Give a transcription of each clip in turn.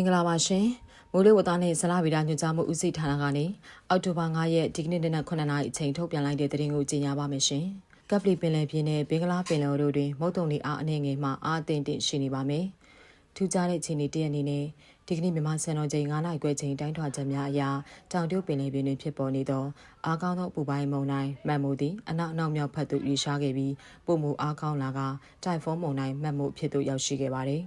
င်္ဂလာပါရှင်မိုးလေဝသနဲ့ဇလဗေဒညွှန်ကြားမှုဦးစီးဌာနကနေအောက်တိုဘာ9ရက်ဒီကနေ့နေ့နဲ့9နာရီအချိန်ထုတ်ပြန်လိုက်တဲ့သတင်းကိုကြေညာပါမယ်ရှင်ကပလီပင်လယ်ပြင်နဲ့ဘင်္ဂလားပင်လယ်တို့တွင်မုတ်တုံလေအားအနှဲငယ်မှအားအသင့်တင်ရှိနေပါမယ်ထူးခြားတဲ့အခြေအနေတရက်အနေနဲ့ဒီကနေ့မြန်မာစံတော်ချိန်9နာရီခွဲချိန်တိုင်းထွာချက်များအရာတောင်တရုတ်ပင်လယ်ပြင်တွင်ဖြစ်ပေါ်နေသောအားကောင်းသောပူပိုင်းမုန်တိုင်းမှတ်မှုသည်အနောက်အနောက်မြောက်ဖက်သို့ရွေ့ရှားခဲ့ပြီးပုံမူအားကောင်းလာကတိုင်ဖုန်းမုန်တိုင်းမှတ်မှုဖြစ်သို့ရောက်ရှိခဲ့ပါသည်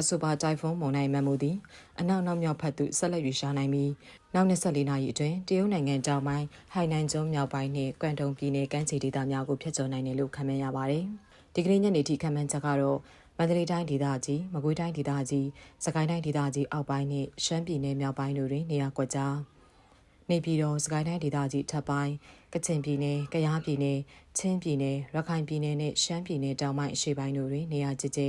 အဆိုပါတိုင်ဖုန်းမုန်တိုင်းမှတ်မှုသည်အနောက်နောက်မြောက်ဖက်သို့ဆက်လက်ရွေ့ရှားနိုင်ပြီးနောက်24နာရီအတွင်းတရုတ်နိုင်ငံတောင်ပိုင်းဟိုင်နန်ကျွန်းမြောက်ပိုင်းနှင့်ကွမ်တုံပြည်နယ်ကမ်းခြေဒေသများကိုဖျက်ချော်နိုင်တယ်လို့ခန့်မှန်းရပါတယ်။ဒီကနေ့ညနေထိခန့်မှန်းချက်ကတော့မန္တလေးတိုင်းဒေသကြီးမကွေးတိုင်းဒေသကြီးစကိုင်းတိုင်းဒေသကြီးအောက်ပိုင်းနှင့်ရှမ်းပြည်နယ်မြောက်ပိုင်းတို့တွင်နေရာကွက်ကြားနေပြည်တော်စကိုင်းတိုင်းဒေသကြီးထပ်ပိုင်းကချင်ပြည်နယ်ကယားပြည်နယ်ချင်းပြည်နယ်ရခိုင်ပြည်နယ်နဲ့ရှမ်းပြည်နယ်တောင်ပိုင်းအရှေ့ပိုင်းတို့တွင်နေရာကျကျ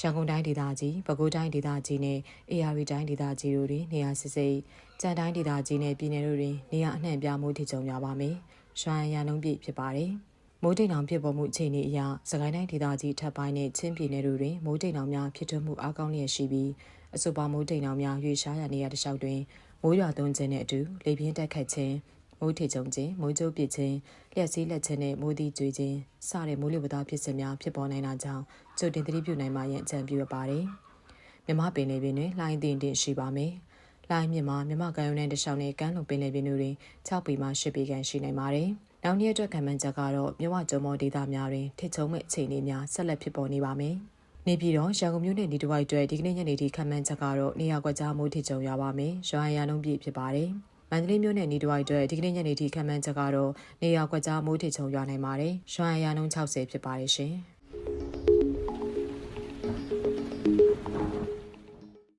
ရန်ကုန်တိုင်းဒေသကြီးပဲခူးတိုင်းဒေသကြီးနဲ့အေရရီတိုင်းဒေသကြီးတို့တွင်နေရာစစ်စိတ်ကြံတိုင်းဒေသကြီးနဲ့ပြည်နယ်တို့တွင်နေရာအနှံ့ပြားမှုထိကြုံရပါမယ်။ရွှမ်းရန်လုံးပြည့်ဖြစ်ပါတယ်။မိုးတိမ်တောင်ဖြစ်ပေါ်မှုအခြေအနေအရစကိုင်းတိုင်းဒေသကြီးထပ်ပိုင်းနဲ့ချင်းပြည်နယ်တို့တွင်မိုးတိမ်တောင်များဖြစ်ထွန်းမှုအကောင်းလျက်ရှိပြီးအဆိုပါမိုးတိမ်တောင်များရွေရှားရနေရတဲ့လျှောက်တွင်မိုးရွာသွန်းခြင်းနဲ့အတူလေပြင်းတက်ခတ်ခြင်း မိုးထေကြုံခြင်းမိုးကြိုးပစ်ခြင်းလျှက်စီးလက်ခြင်းနဲ့မိုးသီးကျွေးခြင်းစတဲ့မိုးလေဝသဖြစ်စဉ်များဖြစ်ပေါ်နိုင်တာကြောင့်ကြိုတင်သတိပြုနိုင်မှရန်အကြံပြုရပါတယ်။မြမပင်လေပင်တွင်လိုင်းတင်တင်ရှိပါမယ်။လိုင်းမြမမြမကံရုံနဲ့တခြားနဲ့ကမ်းလုံပင်လေပင်တို့တွင်6ပေမှ10ပေခန့်ရှိနိုင်ပါတယ်။နောက်နေ့အတွက်ခံမှန်းချက်ကတော့မြဝကျုံမောဒေသများတွင်ထစ်ချုံမဲ့အခြေအနေများဆက်လက်ဖြစ်ပေါ်နေပါမယ်။နေပြည်တော်ရန်ကုန်မြို့နယ်ဒီတဝိုက်အတွက်ဒီကနေ့ညနေထိခံမှန်းချက်ကတော့နေရာကွက်ကြားမိုးထစ်ကြုံရပါမယ်။ရွာရန်လုံးပြည့်ဖြစ်ပါတယ်။ မန္တလေးမြို့နယ်နီးတဝိုက်အတွက်ဒီကနေ့ညနေထိခံမှန်းချက်ကတော့နေရာကွက်ကြားမိုးထစ်ချုံရွာနိုင်ပါတယ်။ရွှမ်းရန်နှုန်း60ဖြစ်ပါတယ်ရှင်။